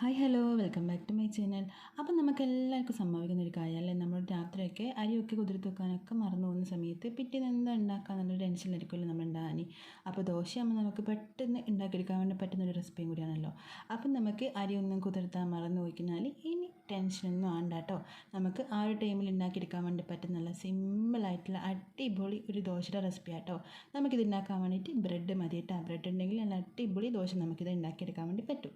Hi hello welcome back to my channel അപ്പം നമുക്ക് എല്ലാവർക്കും സംഭവിക്കുന്ന ഒരു കാര്യം അല്ലേ നമ്മൾ രാത്രിയൊക്കെ അരിയൊക്കെ കുതിർത്ത് വെക്കാനൊക്കെ മറന്നു പോകുന്ന സമയത്ത് പിറ്റേന്ന് എന്താ ഉണ്ടാക്കാന്നുള്ളൊരു ടെൻഷനിലായിരിക്കുമല്ലോ നമ്മൾ ഉണ്ടാകാനി അപ്പോൾ ദോശയാകുമ്പോൾ നമുക്ക് പെട്ടെന്ന് ഉണ്ടാക്കിയെടുക്കാൻ വേണ്ടി പറ്റുന്ന ഒരു റെസിപ്പിയും കൂടിയാണല്ലോ. അപ്പം നമുക്ക് അരി ഒന്നും കുതിർത്താൻ മറന്നു പോയിക്കുന്നാൽ ഇനി ടെൻഷനൊന്നും ആണ്ട കേട്ടോ. നമുക്ക് ആ ഒരു ടൈമിൽ ഉണ്ടാക്കിയെടുക്കാൻ വേണ്ടി പറ്റുന്ന നല്ല സിമ്പിളായിട്ടുള്ള അടിപൊളി ഒരു ദോശയുടെ റെസിപ്പി ആട്ടോ നമുക്കിത് ഉണ്ടാക്കാൻ വേണ്ടിയിട്ട് ബ്രെഡ് മതി കേട്ടോ ബ്രെഡ് ഉണ്ടെങ്കിൽ നല്ല അടിപൊളി ദോശ നമുക്കിത് ഉണ്ടാക്കിയെടുക്കാൻ വേണ്ടി പറ്റും.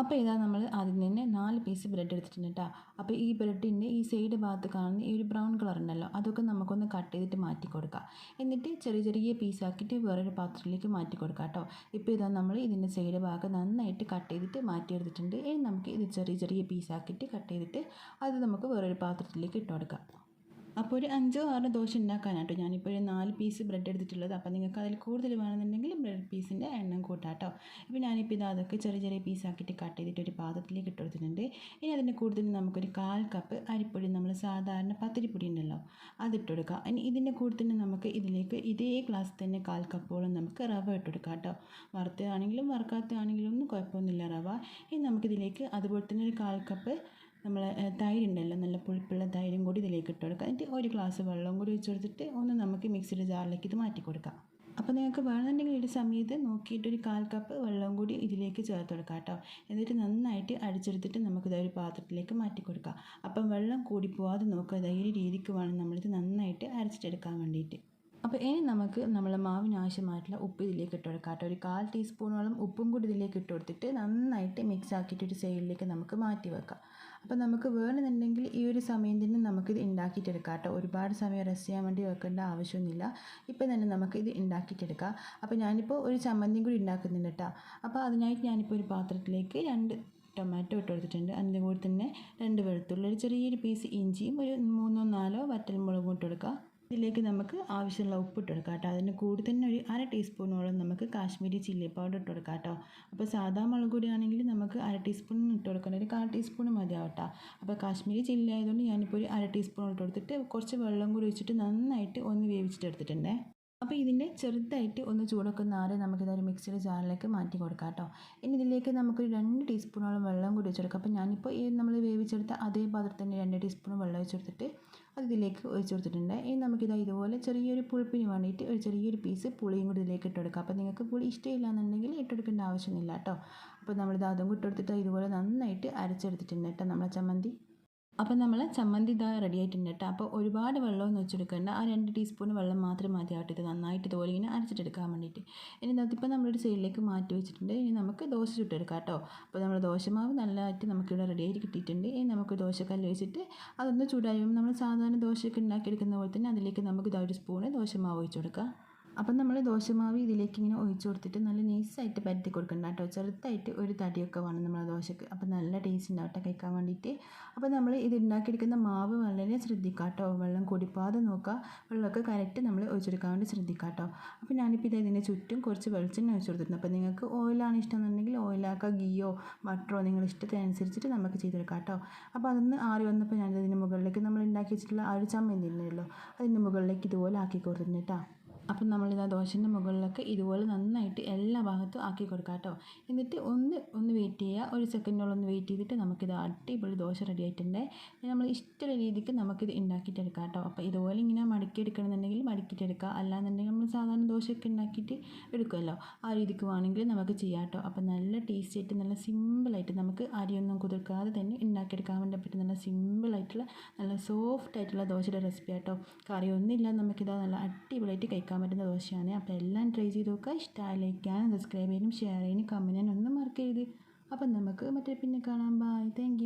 അപ്പോൾ ഇതാ നമ്മൾ ആദ്യം തന്നെ നാല് പീസ് ബ്രെഡ് എടുത്തിട്ടുണ്ട് കേട്ടോ അപ്പോൾ ഈ ബ്രെഡിന്റെ ഈ സൈഡ് ഭാഗത്ത് കാണുന്ന ഈ ഒരു ബ്രൗൺ കളർ ഉണ്ടല്ലോ അതൊക്കെ നമുക്കൊന്ന് കട്ട് ചെയ്തിട്ട് മാറ്റി കൊടുക്കാം. എന്നിട്ട് ചെറിയ ചെറിയ പീസാക്കിയിട്ട് വേറൊരു പാത്രത്തിലേക്ക് മാറ്റി കൊടുക്കാം കേട്ടോ ഇപ്പോൾ ഇതാ നമ്മൾ ഇതിന്റെ സൈഡ് ഭാഗം നന്നായിട്ട് കട്ട് ചെയ്തിട്ട് മാറ്റി എടുത്തിട്ടുണ്ട് ഇനി നമുക്ക് ഇത് ചെറിയ ചെറിയ പീസാക്കിയിട്ട് കട്ട് ചെയ്തിട്ട് അത് നമുക്ക് വേറൊരു പാത്രത്തിലേക്ക് ഇട്ട് കൊടുക്കാം. അപ്പോൾ ഒരു അഞ്ചോ ആറോ ദോശ ഉണ്ടാക്കാനാട്ടോ. ഞാനിപ്പോൾ ഒരു നാല് പീസ് ബ്രെഡ് എടുത്തിട്ടുള്ളത്. അപ്പോൾ നിങ്ങൾക്ക് അതിൽ കൂടുതൽ വേണമെന്നുണ്ടെങ്കിൽ ബ്രെഡ് പീസിന്റെ എണ്ണം കൂട്ടാട്ടോ. കേട്ടോ ഇപ്പോൾ ഞാനിപ്പോൾ ഇത് അതൊക്കെ ചെറിയ ചെറിയ പീസാക്കിയിട്ട് കട്ട് ചെയ്തിട്ട് ഒരു പാത്രത്തിലേക്ക് ഇട്ട് കൊടുത്തിട്ടുണ്ട്. ഇനി അതിന്റെ കൂടുതൽ നമുക്കൊരു കാൽ കപ്പ് അരിപ്പൊടി നമ്മൾ സാധാരണ പത്തിരിപ്പൊടി ഉണ്ടല്ലോ അതിട്ട് കൊടുക്കാം. ഇനി ഇതിന്റെ കൂടുതൽ നമുക്ക് ഇതിലേക്ക് ഇതേ ഗ്ലാസ് തന്നെ കാൽ കപ്പോളം നമുക്ക് റവ ഇട്ട് കൊടുക്കാം കേട്ടോ വറുത്തതാണെങ്കിലും വറുക്കാത്തതാണെങ്കിലും ഒന്നും കുഴപ്പമൊന്നുമില്ല റവ. ഇനി നമുക്കിതിലേക്ക് അതുപോലെ തന്നെ ഒരു കാൽ കപ്പ് നമ്മൾ തൈര് ഉണ്ടല്ലോ നല്ല പുളിപ്പുള്ള തൈരും കൂടി ഇതിലേക്ക് ഇട്ട് കൊടുക്കുക. എന്നിട്ട് ഒരു ഗ്ലാസ് വെള്ളം കൂടി ഒഴിച്ച് കൊടുത്തിട്ട് ഒന്ന് നമുക്ക് മിക്സിയുടെ ജാറിലേക്ക് ഇത് മാറ്റി കൊടുക്കാം. അപ്പോൾ നിങ്ങൾക്ക് വേണമെന്നുണ്ടെങ്കിൽ ഒരു സമയത്ത് നോക്കിയിട്ട് ഒരു കാൽ കപ്പ് വെള്ളം കൂടി ഇതിലേക്ക് ചേർത്ത് കൊടുക്കാം കേട്ടോ. എന്നിട്ട് നന്നായിട്ട് അടിച്ചെടുത്തിട്ട് നമുക്കിത് ഒരു പാത്രത്തിലേക്ക് മാറ്റി കൊടുക്കാം. അപ്പം വെള്ളം കൂടി പോവാതെ നോക്കുക ഈ രീതിക്ക് വേണം നമ്മളിത് നന്നായിട്ട് അരച്ചിട്ടെടുക്കാൻ വേണ്ടിയിട്ട്. അപ്പോൾ ഇനി നമുക്ക് നമ്മൾ മാവിന് ആവശ്യമായിട്ടുള്ള ഉപ്പ് ഇതിലേക്ക് ഇട്ട് കൊടുക്കാം കേട്ടോ. ഒരു കാൽ ടീസ്പൂണോളം ഉപ്പും കൂടി ഇതിലേക്ക് ഇട്ട് കൊടുത്തിട്ട് നന്നായിട്ട് മിക്സ് ആക്കിയിട്ട് ഒരു സൈഡിലേക്ക് നമുക്ക് മാറ്റി വെക്കാം. അപ്പോൾ നമുക്ക് വേണമെന്നുണ്ടെങ്കിൽ ഈ ഒരു സമയം തന്നെ നമുക്കിത് ഉണ്ടാക്കിയിട്ടെടുക്കാം കേട്ടോ. ഒരുപാട് സമയം റെസ്റ്റ് ചെയ്യാൻ വേണ്ടി വെക്കേണ്ട ആവശ്യമൊന്നുമില്ല. ഇപ്പം തന്നെ നമുക്കിത് ഉണ്ടാക്കിയിട്ടെടുക്കാം അപ്പോൾ ഞാനിപ്പോൾ ഒരു ചമ്മന്തിയും കൂടി ഉണ്ടാക്കുന്നുണ്ട് കേട്ടോ. അപ്പോൾ അതിനായിട്ട് ഞാനിപ്പോൾ ഒരു പാത്രത്തിലേക്ക് രണ്ട് ടൊമാറ്റോ ഇട്ട് കൊടുത്തിട്ടുണ്ട്. അതിന്റെ കൂടെ തന്നെ രണ്ട് വെളുത്തുള്ളി ഒരു ചെറിയൊരു പീസ് ഇഞ്ചിയും ഒരു മൂന്നോ നാലോ വറ്റൽമുളകും ഇട്ട് കൊടുക്കുക ഇതിലേക്ക് നമുക്ക് ആവശ്യമുള്ള ഉപ്പ് ഇട്ട് കൊടുക്കാം കേട്ടോ. അതിന് കൂടി തന്നെ ഒരു അര ടീസ്പൂണോളം നമുക്ക് കാശ്മീരി ചില്ലി പൗഡർ ഇട്ട് കൊടുക്കാം കേട്ടോ. അപ്പോൾ സാധാ മുളക് പൊടി ആണെങ്കിൽ നമുക്ക് അര ടീസ്പൂൺ ഇട്ട് കൊടുക്കണം ഒരു കാൽ ടീസ്പൂൺ മതിയാവും കേട്ടോ. അപ്പോൾ കാശ്മീരി ചില്ലി ആയതുകൊണ്ട് ഞാനിപ്പോൾ ഒരു അര ടീസ്പൂൺ ഇട്ട് കൊടുത്തിട്ട് കുറച്ച് വെള്ളം കൂടി ഒഴിച്ചിട്ട് നന്നായിട്ട് ഒന്ന് വേവിച്ചിട്ട് എടുത്തിട്ടുണ്ടേ. അപ്പോൾ ഇതിന്റെ ചെറുതായിട്ട് ഒന്ന് ചൂടൊക്കെ നാറി നമുക്കിതൊരു മിക്സിയുടെ ജാറിലേക്ക് മാറ്റി കൊടുക്കാം കേട്ടോ. ഇനി ഇതിലേക്ക് നമുക്കൊരു രണ്ട് ടീസ്പൂണോളം വെള്ളം കൂടി വെച്ചെടുക്കാം അപ്പോൾ ഞാനിപ്പോൾ ഈ നമ്മൾ വേവിച്ചെടുത്ത അതേ പാത്രത്തിൽ രണ്ട് ടീസ്പൂൺ വെള്ളം വെച്ചെടുത്തിട്ട് അത് ഇതിലേക്ക് ഒഴിച്ചു കൊടുത്തിട്ടുണ്ട്. ഇനി നമുക്കിത് ഇതുപോലെ ചെറിയൊരു പുളിപ്പിന് വേണ്ടിയിട്ട് ഒരു ചെറിയൊരു പീസ് പുളിയും കൂടി ഇതിലേക്ക് ഇട്ട് കൊടുക്കാം. അപ്പോൾ നിങ്ങൾക്ക് പുളി ഇഷ്ടമില്ല എന്നുണ്ടെങ്കിൽ ഇട്ടെടുക്കേണ്ട ആവശ്യമൊന്നുമില്ല കേട്ടോ. അപ്പോൾ നമ്മളിത് അതും കൂട്ടെടുത്തിട്ട് ഇതുപോലെ നന്നായിട്ട് അരച്ചെടുത്തിട്ടുണ്ട് കേട്ടോ. നമ്മളെ ചമ്മന്തി അപ്പോൾ നമ്മൾ ചമ്മന്തി ഇതാ റെഡി ആയിട്ടുണ്ട് കേട്ടോ അപ്പോൾ ഒരുപാട് വെള്ളമൊന്നും വെച്ചെടുക്കേണ്ട ആ രണ്ട് ടീസ്പൂൺ വെള്ളം മാത്രം മതി ആട്ടിത് ഇത് നന്നായിട്ട് ഇതുപോലെ ഇങ്ങനെ അരച്ചിട്ടെടുക്കാൻ വേണ്ടിയിട്ട് ഇനി അതിപ്പോൾ നമ്മളൊരു സൈഡിലേക്ക് മാറ്റി വെച്ചിട്ടുണ്ട്. ഇനി നമുക്ക് ദോശ ചുട്ടെടുക്കാം കേട്ടോ അപ്പോൾ നമ്മൾ ദോശമാവ് നല്ലതായിട്ട് നമുക്കിവിടെ റെഡി ആയിട്ട് കിട്ടിയിട്ടുണ്ട്. ഇനി നമുക്ക് ദോശക്കല്ല് വെച്ചിട്ട് അതൊന്ന് ചൂടായി നമ്മൾ സാധാരണ ദോശയൊക്കെ ഉണ്ടാക്കിയെടുക്കുന്ന പോലെ തന്നെ അതിലേക്ക് നമുക്ക് ഇതാ ഒരു സ്പൂണ് ദോശമാവ് ഒഴിച്ച് കൊടുക്കാം. അപ്പം നമ്മൾ ദോശമാവ് ഇതിലേക്ക് ഇങ്ങനെ ഒഴിച്ച് കൊടുത്തിട്ട് നല്ല നൈസായിട്ട് പരത്തി കൊടുക്കണ്ട കേട്ടോ. ചെറുതായിട്ട് ഒരു തടിയൊക്കെ വേണം നമ്മൾ ദോശക്ക്. അപ്പം നല്ല ടേസ്റ്റ് ഉണ്ടാവട്ടെ കഴിക്കാൻ വേണ്ടിയിട്ട്. അപ്പോൾ നമ്മൾ ഇത് ഉണ്ടാക്കിയെടുക്കുന്ന മാവ് വളരെ ശ്രദ്ധിക്കുക കേട്ടോ. വെള്ളം കുടിപ്പാതെ നോക്കുക. വെള്ളമൊക്കെ കറക്റ്റ് നമ്മൾ ഒഴിച്ചെടുക്കാൻ വേണ്ടി ശ്രദ്ധിക്കുക കേട്ടോ. അപ്പോൾ ഞാനിപ്പോൾ ഇത് ഇതിന്റെ ചുറ്റും കുറച്ച് വെളിച്ചെണ്ണ ഒഴിച്ചു കൊടുത്തിട്ടുണ്ട്. അപ്പോൾ നിങ്ങൾക്ക് ഓയിലാണ് ഇഷ്ടം എന്നുണ്ടെങ്കിൽ ഓയിലാക്കുക ഗീയോ ബട്ടറോ നിങ്ങൾ ഇഷ്ടത്തിനനുസരിച്ചിട്ട് നമുക്ക് ചെയ്തെടുക്കാം കേട്ടോ. അപ്പോൾ അതൊന്ന് ആറി വന്നപ്പോൾ ഞാനിതിന് മുകളിലേക്ക് നമ്മൾ ഉണ്ടാക്കി വെച്ചിട്ടുള്ള ആ ഒരു ചമ്മന്തി ഉണ്ടല്ലോ അതിന്റെ മുകളിലേക്ക് ഇതുപോലെ ആക്കി കൊടുത്തിട്ടുണ്ട് കേട്ടോ. അപ്പം നമ്മളിതാ ദോശന്റെ മുകളിലൊക്കെ ഇതുപോലെ നന്നായിട്ട് എല്ലാ ഭാഗത്തും ആക്കി കൊടുക്കാം കേട്ടോ. എന്നിട്ട് ഒന്ന് ഒന്ന് വെയിറ്റ് ചെയ്യുക. ഒരു സെക്കൻഡോളം ഒന്ന് വെയിറ്റ് ചെയ്തിട്ട് നമുക്കിത് അടിപൊളി ദോശ റെഡി ആയിട്ടുണ്ട്. നമ്മൾ ഇഷ്ടമുള്ള രീതിക്ക് നമുക്കിത് ഉണ്ടാക്കിയിട്ടെടുക്കാം കേട്ടോ. അപ്പോൾ ഇതുപോലെ ഇങ്ങനെ മടക്കി എടുക്കണമെന്നുണ്ടെങ്കിൽ മടക്കിയിട്ടെടുക്കുക. അല്ലാന്നുണ്ടെങ്കിൽ നമ്മൾ സാധാരണ ദോശയൊക്കെ ഉണ്ടാക്കിയിട്ട് എടുക്കുമല്ലോ. ആ രീതിക്ക് വേണമെങ്കിൽ നമുക്ക് ചെയ്യാം കേട്ടോ. അപ്പോൾ നല്ല ടേസ്റ്റി ആയിട്ട് നല്ല സിമ്പിളായിട്ട് നമുക്ക് അരിയൊന്നും കുതിർക്കാതെ തന്നെ ഉണ്ടാക്കിയെടുക്കാൻ വേണ്ടി പറ്റും നല്ല സിമ്പിളായിട്ടുള്ള നല്ല സോഫ്റ്റ് ആയിട്ടുള്ള ദോശയുടെ റെസിപ്പി കേട്ടോ. കറിയൊന്നും ഇല്ലാതെ നമുക്കിത് നല്ല അടിപൊളിയായിട്ട് കഴിക്കാം. ഉണ്ടാക്കാൻ പറ്റുന്ന ദോശയാണ്. അപ്പോൾ എല്ലാം ട്രൈ ചെയ്ത് നോക്കുക. ഇഷ്ടമായി ലൈക്കാനും സബ്സ്ക്രൈബ് ചെയ്യാനും ഷെയർ ചെയ്യാനും കമന്റ് ചെയ്യാനും ഒന്നും മറക്കരുത്. അപ്പം നമുക്ക് മറ്റേ പിന്നെ കാണാം. Bye thank